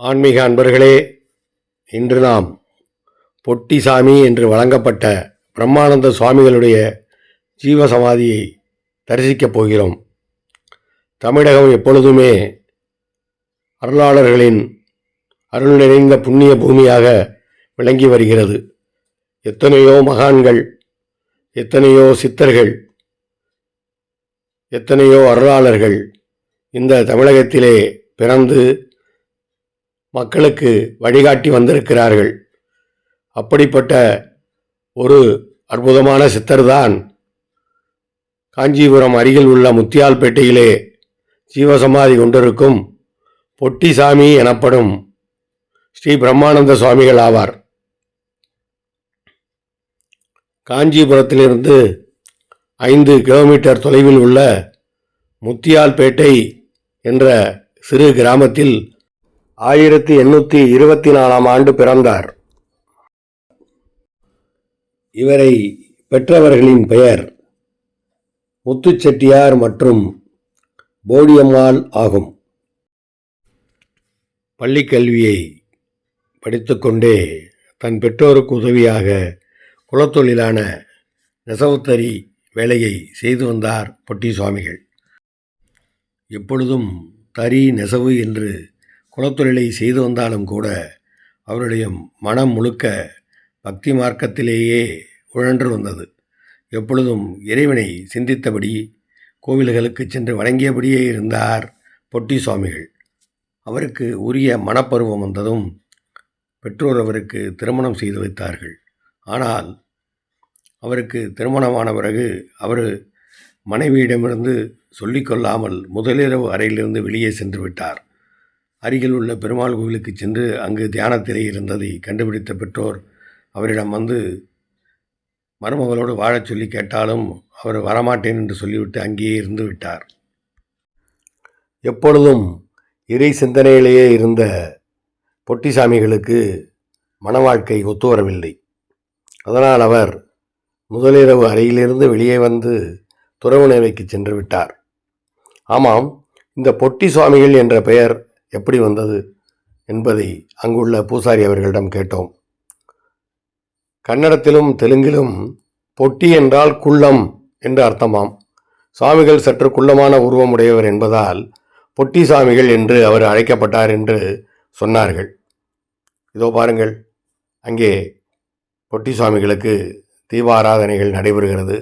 ஆன்மீக அன்பர்களே இன்று நாம் பொட்டிசாமி என்று வழங்கப்பட்ட பிரம்மானந்த சுவாமிகளுடைய ஜீவசமாதியை தரிசிக்கப் போகிறோம். தமிழகம் எப்பொழுதுமே அருளாளர்களின் அருள் நிறைந்த புண்ணிய பூமியாக விளங்கி வருகிறது. எத்தனையோ மகான்கள் எத்தனையோ சித்தர்கள் எத்தனையோ அருளாளர்கள் இந்த தமிழகத்திலே பிறந்து மக்களுக்கு வழிகாட்டி வந்திருக்கிறார்கள். அப்படிப்பட்ட ஒரு அற்புதமான சித்தர்தான் காஞ்சிபுரம் அருகில் உள்ள முத்தியால்பேட்டையிலே ஜீவசமாதி கொண்டிருக்கும் பொட்டிசாமி எனப்படும் ஸ்ரீ பிரம்மானந்த சுவாமிகள் ஆவார். காஞ்சிபுரத்திலிருந்து ஐந்து கிலோமீட்டர் தொலைவில் உள்ள முத்தியால்பேட்டை என்ற சிறு கிராமத்தில் ஆயிரத்தி எண்ணூற்றி இருபத்தி நாலாம் ஆண்டு பிறந்தார். இவரை பெற்றவர்களின் பெயர் முத்துச்செட்டியார் மற்றும் போடியம்மாள் ஆகும். பள்ளிக்கல்வியை படித்துக்கொண்டே தன் பெற்றோருக்கு உதவியாக குலத்தொழிலான நெசவுத்தறி வேலையை செய்து வந்தார் பொட்டி சுவாமிகள். எப்பொழுதும் தறி நெசவு என்று குலத்தொழிலை செய்து வந்தாலும் கூட அவருடைய மனம் முழுக்க பக்தி மார்க்கத்திலேயே உழன்று வந்தது. எப்பொழுதும் இறைவனை சிந்தித்தபடி கோவில்களுக்கு சென்று வணங்கியபடியே இருந்தார் பொட்டி சுவாமிகள். அவருக்கு உரிய மனப்பருவம் வந்ததும் பெற்றோர் அவருக்கு திருமணம் செய்து வைத்தார்கள். ஆனால் அவருக்கு திருமணமான பிறகு அவர் மனைவியிடமிருந்து சொல்லிக்கொள்ளாமல் முதலிரவு அறையிலிருந்து வெளியே சென்று விட்டார். அருகில் உள்ள பெருமாள் கோவிலுக்கு சென்று அங்கு தியானத்திலே இருந்ததை கண்டுபிடித்த பெற்றோர் அவரிடம் வந்து மருமகளோடு வாழச் சொல்லி கேட்டாலும் அவர் வரமாட்டேன் என்று சொல்லிவிட்டு அங்கேயே இருந்து விட்டார். எப்பொழுதும் இறை சிந்தனையிலேயே இருந்த பொட்டிசாமிகளுக்கு மன வாழ்க்கை ஒத்து வரவில்லை. அதனால் அவர் முதலிரவு அறையிலிருந்து வெளியே வந்து துறவு நிலைக்கு சென்று விட்டார். ஆமாம் இந்த பொட்டி சுவாமிகள் என்ற பெயர் எப்படி வந்தது என்பதை அங்குள்ள பூசாரி அவர்களிடம் கேட்டோம். கன்னடத்திலும் தெலுங்கிலும் பொட்டி என்றால் குள்ளம் என்று அர்த்தமாம். சுவாமிகள் சற்று குள்ளமான உருவமுடையவர் என்பதால் பொட்டி சாமிகள் என்று அவர் அழைக்கப்பட்டார் என்று சொன்னார்கள். இதோ பாருங்கள் அங்கே பொட்டி சுவாமிகளுக்கு தீபாராதனைகள் நடைபெறுகிறது.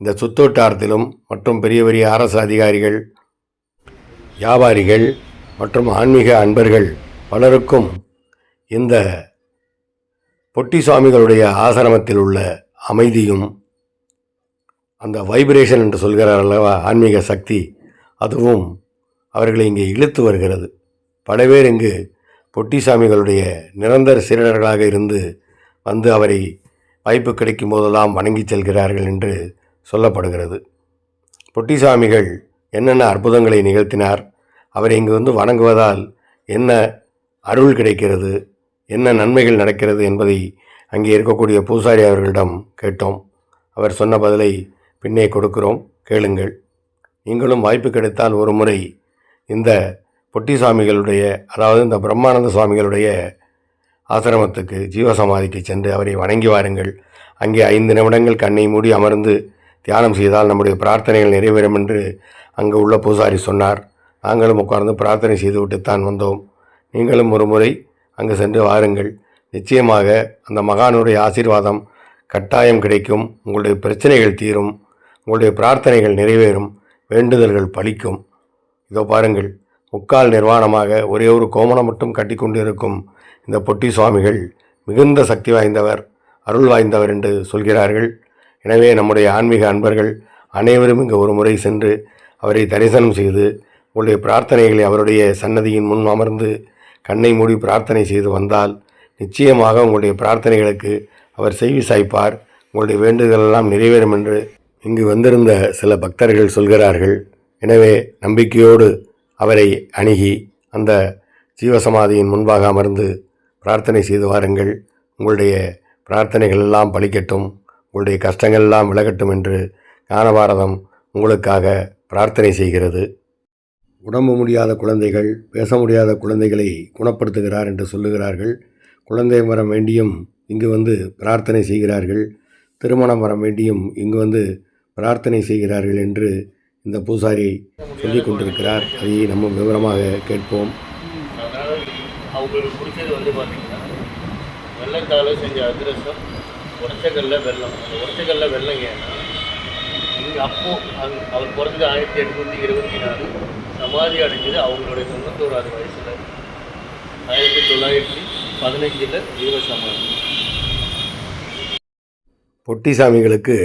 இந்த சுத்தோட்டாரத்திலும் மற்றும் பெரிய பெரிய அரசு அதிகாரிகள் வியாபாரிகள் மற்றும் ஆன்மீக அன்பர்கள் பலருக்கும் இந்த பொட்டி சுவாமிகளுடைய ஆசிரமத்தில் உள்ள அமைதியும் அந்த வைப்ரேஷன் என்று சொல்கிறார் அல்லவா ஆன்மீக சக்தி அதுவும் அவர்களை இங்கே இழுத்து வருகிறது. பல பேர் இங்கு பொட்டிசாமிகளுடைய நிரந்தர சீரர்களாக இருந்து வந்து அவரை வாய்ப்பு கிடைக்கும் போதெல்லாம் வணங்கி செல்கிறார்கள் என்று சொல்லப்படுகிறது. பொட்டிசாமிகள் என்னென்ன அற்புதங்களை நிகழ்த்தினார்? அவரை இங்கு வந்து வணங்குவதால் என்ன அருள் கிடைக்கிறது என்ன நன்மைகள் நடக்கிறது என்பதை அங்கே இருக்கக்கூடிய பூசாரி அவர்களிடம் கேட்டோம். அவர் சொன்ன பதிலை பின்னே கொடுக்கிறோம் கேளுங்கள். நீங்களும் வாய்ப்பு கிடைத்தால் ஒரு முறை இந்த பொட்டிசாமிகளுடைய அதாவது இந்த பிரம்மானந்த சுவாமிகளுடைய ஆசிரமத்துக்கு ஜீவசமாதிக்கு சென்று அவரை வணங்கி வாருங்கள். அங்கே ஐந்து நிமிடங்கள் கண்ணை மூடி அமர்ந்து தியானம் செய்தால் நம்முடைய பிரார்த்தனைகள் நிறைவேறும் என்று அங்கு உள்ள பூசாரி சொன்னார். நாங்களும் உட்கார்ந்து பிரார்த்தனை செய்துவிட்டுத்தான் வந்தோம். நீங்களும் ஒரு முறை அங்கு சென்று வாருங்கள். நிச்சயமாக அந்த மகானுடைய ஆசீர்வாதம் கட்டாயம் கிடைக்கும். உங்களுடைய பிரச்சனைகள் தீரும். உங்களுடைய பிரார்த்தனைகள் நிறைவேறும். வேண்டுதல்கள் பலிக்கும் இதோ பாருங்கள். முக்கால் நிர்வாணமாக ஒரே ஒரு கோமணம் மட்டும் கட்டி கொண்டிருக்கும் இந்த பொட்டி சுவாமிகள் மிகுந்த சக்தி வாய்ந்தவர் அருள் வாய்ந்தவர் என்று சொல்கிறார்கள். எனவே நம்முடைய ஆன்மீக அன்பர்கள் அனைவரும் இங்கு ஒரு முறை சென்று அவரை தரிசனம் செய்து உங்களுடைய பிரார்த்தனைகளை அவருடைய சன்னதியின் முன் அமர்ந்து கண்ணை மூடி பிரார்த்தனை செய்து வந்தால் நிச்சயமாக உங்களுடைய பிரார்த்தனைகளுக்கு அவர் செய்வி சாய்ப்பார். உங்களுடைய வேண்டுதலெல்லாம் நிறைவேறும் என்று இங்கு வந்திருந்த சில பக்தர்கள் சொல்கிறார்கள். எனவே நம்பிக்கையோடு அவரை அணுகி அந்த ஜீவசமாதியின் முன்பாக அமர்ந்து பிரார்த்தனை செய்து வாருங்கள். உங்களுடைய பிரார்த்தனைகள் எல்லாம் பலிக்கட்டும். உங்களுடைய கஷ்டங்கள் எல்லாம் விலகட்டும் என்று ஞானபாரதம் உங்களுக்காக பிரார்த்தனை செய்கிறது. உடம்பு முடியாத குழந்தைகள் பேச முடியாத குழந்தைகளை குணப்படுத்துகிறார் என்று சொல்லுகிறார்கள். குழந்தை வரம் வேண்டியும் இங்கு வந்து பிரார்த்தனை செய்கிறார்கள். திருமணம் வரம் வேண்டியும் இங்கு வந்து பிரார்த்தனை செய்கிறார்கள் என்று இந்த பூசாரி சொல்லிக் கொண்டிருக்கிறார். அதை நம்ம விவரமாக கேட்போம். அவங்களுக்கு பிடிச்சது வந்து பார்த்தீங்கன்னா வெள்ளத்தால் செஞ்ச அதிரசம் உடச்சக்கல்ல வெள்ளம் அந்த உடச்சக்கல்ல வெள்ளம் ஏன்னா இங்கே அப்போ அங் அவர் பிறந்தது ஆயிரத்தி எட்நூற்றி இருபத்தி நாலு சமாதி அடைஞ்சது அவங்களுடைய தொண்ணூத்தோராது வயசில் ஆயிரத்தி தொள்ளாயிரத்தி பதினஞ்சில் ஜீவ சமாதி. பொட்டிசாமிகளுக்கு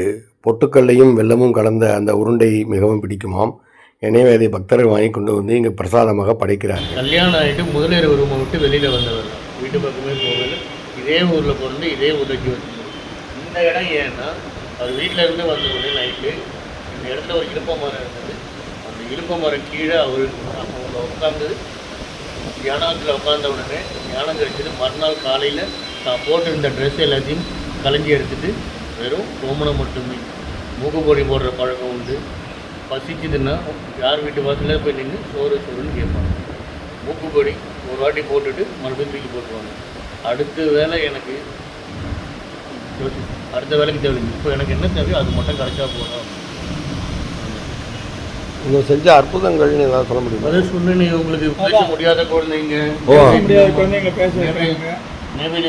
பொட்டுக்கல்லையும் வெல்லமும் கலந்த அந்த உருண்டை மிகவும் பிடிக்குமாம். எனவே அதை பக்தர்கள் வாங்கி கொண்டு வந்து இங்கு பிரசாதமாக படைக்கிறார்கள். கல்யாணம் ஆகிட்டு முதலிரவு ரூமை விட்டு வெளியில் வந்தவர் வீட்டு பக்கமே போகல. இதே ஊரில் பிறந்து இதே வந்து இந்த இடம் ஏன்னா அது வீட்டில் இருந்து வந்த உடனே நைட்டு இந்த இடத்துல ஒரு இலுப்ப மரம் இருந்தது. அந்த இலுப்ப மரம் கீழே அவர் அவங்க உட்காந்து தியானத்தில் உட்காந்த உடனே தியானம் கிடைச்சது. மறுநாள் காலையில் தான் போட்டிருந்த ட்ரெஸ் எல்லாத்தையும் கலைஞ்சி எடுத்துட்டு வெறும் கோமணம் மட்டுமே. மூக்குப்பொடி போடுற பழக்கம் உண்டு. பசிக்குதுன்னா யார் வீட்டு வாசலில் போய் நின்று சோறு சோறுன்னு கேட்பாங்க. மூக்குப்பொடி ஒரு வாட்டி போட்டுட்டு மறுபடியும் தூக்கி போட்டுருவாங்க. அடுத்த வேலை எனக்கு அடுத்த வேலைக்கு தேவை இப்போ எனக்கு என்ன தேவையோ அது மட்டும் கிடைச்சா போதும். இங்கே செஞ்ச அற்புதங்கள்னு ஏதாவது சொல்ல முடியுமா? அதை சொன்னேன் உங்களுக்கு பேச முடியாத குழந்தைங்க. முடியாத குழந்தைங்க பேச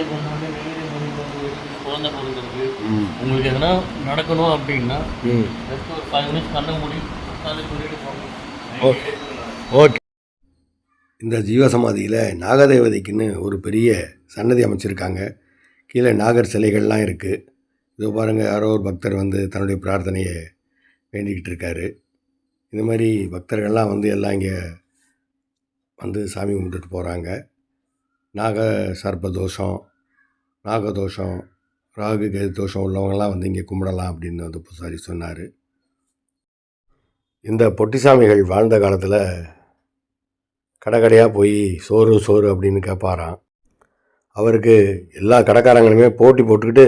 கொண்டு வந்து குழந்தை பிறந்திருக்கு. உங்களுக்கு எதனா நடக்கணும் அப்படின்னா ம். ஜஸ்ட் ஒரு ஃபைவ் மினிட்ஸ் கண்ணை மூடி உட்காந்து சொல்லிட்டு போங்க. Okay okay. இந்த ஜீவசமாதியில் நாகதேவதைக்குன்னு ஒரு பெரிய சன்னதி அமைச்சிருக்காங்க. கீழே நாகர் சிலைகள்லாம் இருக்குது இதோ பாருங்கள் யாரோ ஒரு பக்தர் வந்து தன்னுடைய பிரார்த்தனையை வேண்டிக்கிட்டு இருக்காரு. இந்த மாதிரி பக்தர்கள்லாம் வந்து எல்லாம் இங்கே வந்து சாமி கும்பிட்டுட்டு போகிறாங்க நாக சர்ப்ப தோஷம் நாகதோஷம் ராகு கேது தோஷம் உள்ளவங்கெல்லாம் வந்து இங்கே கும்பிடலாம் அப்படின்னு வந்து பூசாரி சொன்னார். இந்த பொட்டிசாமிகள் வாழ்ந்த காலத்தில் கடைக்கடையாக போய் சோறு சோறு அப்படின்னு கேட்பாராம் அவருக்கு எல்லா கடைக்காரங்களுமே போட்டி போட்டுக்கிட்டு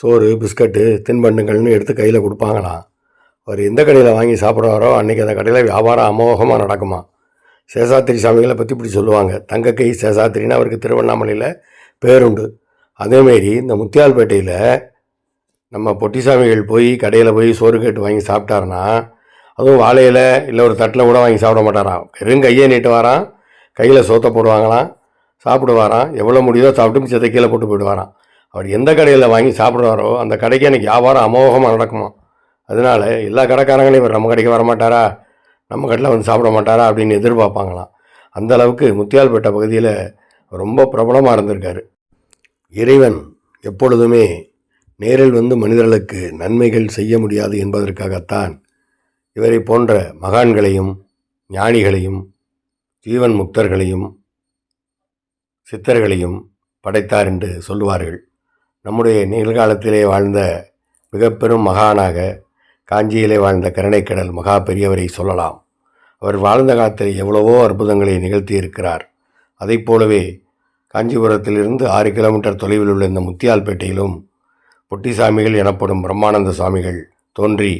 சோறு பிஸ்கட்டு தின்பண்டங்கள்னு எடுத்து கையில் கொடுப்பாங்களாம் அவர் எந்த கடையில் வாங்கி சாப்பிட்றாரோ அன்றைக்கி அந்த கடையில் வியாபாரம் அமோகமாக நடக்குமா? சேஷாத்திரி சாமிகளை பற்றி இப்படி சொல்லுவாங்க. தங்கக்கை சேஷாத்திரின்னு அவருக்கு திருவண்ணாமலையில் பேருண்டு. அதேமாரி இந்த முத்தியால்பேட்டையில் நம்ம பொட்டிசாமிகள் போய் கடையில் போய் சோறு கேட்டு வாங்கி சாப்பிட்டாருன்னா அதுவும் வாழையில் இல்லை ஒரு தட்டில் கூட வாங்கி சாப்பிட மாட்டாராம். வெறும் கையை நீட்டு வாரான் கையில் சோத்த போடுவாங்களாம். சாப்பிடுவாராம் எவ்வளோ முடியுதோ சாப்பிட்டு மிச்சத்தை கீழே போட்டு போயிடுவாராம் அவர் எந்த கடையில் வாங்கி சாப்பிடுவாரோ அந்த கடைக்கு எனக்கு வியாபாரம் அமோகமாக நடக்குமா? அதனால எல்லா கடைக்காரங்களையும் இவர் நம்ம கடைக்கு வர மாட்டாரா நம்ம கடையில் வந்து சாப்பிட மாட்டாரா? அப்படின்னு எதிர்பார்ப்பாங்களாம். அந்த அளவுக்கு முத்தியால்பேட்டை பகுதியில் ரொம்ப பிரபலமாக இருந்திருக்காரு. இறைவன் எப்பொழுதுமே நேரில் வந்து மனிதர்களுக்கு நன்மைகள் செய்ய முடியாது என்பதற்காகத்தான் இவரை போன்ற மகான்களையும் ஞானிகளையும் ஜீவன் முக்தர்களையும் சித்தர்களையும் படைத்தார் என்று சொல்லுவார்கள். நம்முடைய நிகழ்காலத்திலே வாழ்ந்த மிக பெரும் மகானாக காஞ்சியிலே வாழ்ந்த கருணைக்கடல் மகா பெரியவரை சொல்லலாம். அவர் வாழ்ந்த காலத்தில் எவ்வளவோ அற்புதங்களை நிகழ்த்தியிருக்கிறார். அதைப் போலவே காஞ்சிபுரத்திலிருந்து ஆறு கிலோமீட்டர் தொலைவில் உள்ள இந்த முத்தியால்பேட்டையிலும் பொட்டிசாமிகள் எனப்படும் பிரம்மானந்த சுவாமிகள் தோன்றி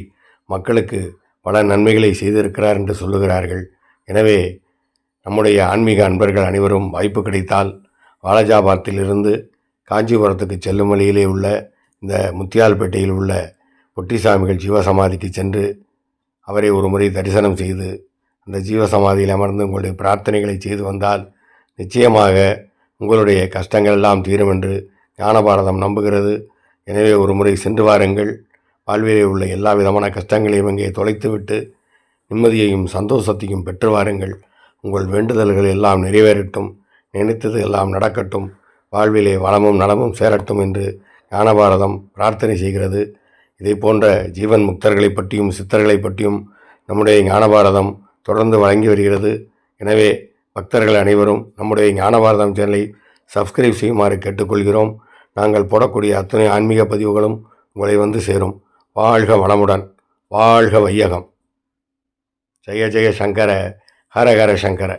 மக்களுக்கு பல நன்மைகளை செய்திருக்கிறார் என்று சொல்லுகிறார்கள். எனவே நம்முடைய ஆன்மீக அன்பர்கள் அனைவரும் வாய்ப்பு கிடைத்தால் வாலஜாபாத்திலிருந்து காஞ்சிபுரத்துக்கு செல்லும் வழியிலே உள்ள இந்த முத்தியால்பேட்டையில் உள்ள பொட்டிசாமிகள் ஜீவசமாதிக்கு சென்று அவரை ஒரு முறை தரிசனம் செய்து அந்த ஜீவசமாதியில் அமர்ந்து உங்களுடைய பிரார்த்தனைகளை செய்து வந்தால் நிச்சயமாக உங்களுடைய கஷ்டங்கள் எல்லாம் தீரும் என்று ஞானபாரதம் நம்புகிறது. எனவே ஒரு முறை சென்று வாருங்கள். வாழ்விலே உள்ள எல்லா விதமான கஷ்டங்களையும் இங்கே தொலைத்துவிட்டு நிம்மதியையும் சந்தோஷத்தையும் பெற்று வாருங்கள். உங்கள் வேண்டுதல்கள் எல்லாம் நிறைவேறட்டும் நினைத்தது எல்லாம் நடக்கட்டும் வாழ்விலே வளமும் நலமும் சேரட்டும் என்று ஞானபாரதம் பிரார்த்தனை செய்கிறது. இதை போன்ற ஜீவன் முக்தர்களை பற்றியும் சித்தர்களை பற்றியும் நம்முடைய ஞானபாரதம் தொடர்ந்து வழங்கி வருகிறது. எனவே பக்தர்கள் அனைவரும் நம்முடைய ஞானபாரதம் சேனலை சப்ஸ்கிரைப் செய்யுமாறு கேட்டுக்கொள்கிறோம். நாங்கள் போடக்கூடிய அத்தனை ஆன்மீக பதிவுகளும் உங்களை வந்து சேரும். வாழ்க வளமுடன் வாழ்க வையகம். ஜெய ஜெய சங்கர ஹர ஹர சங்கர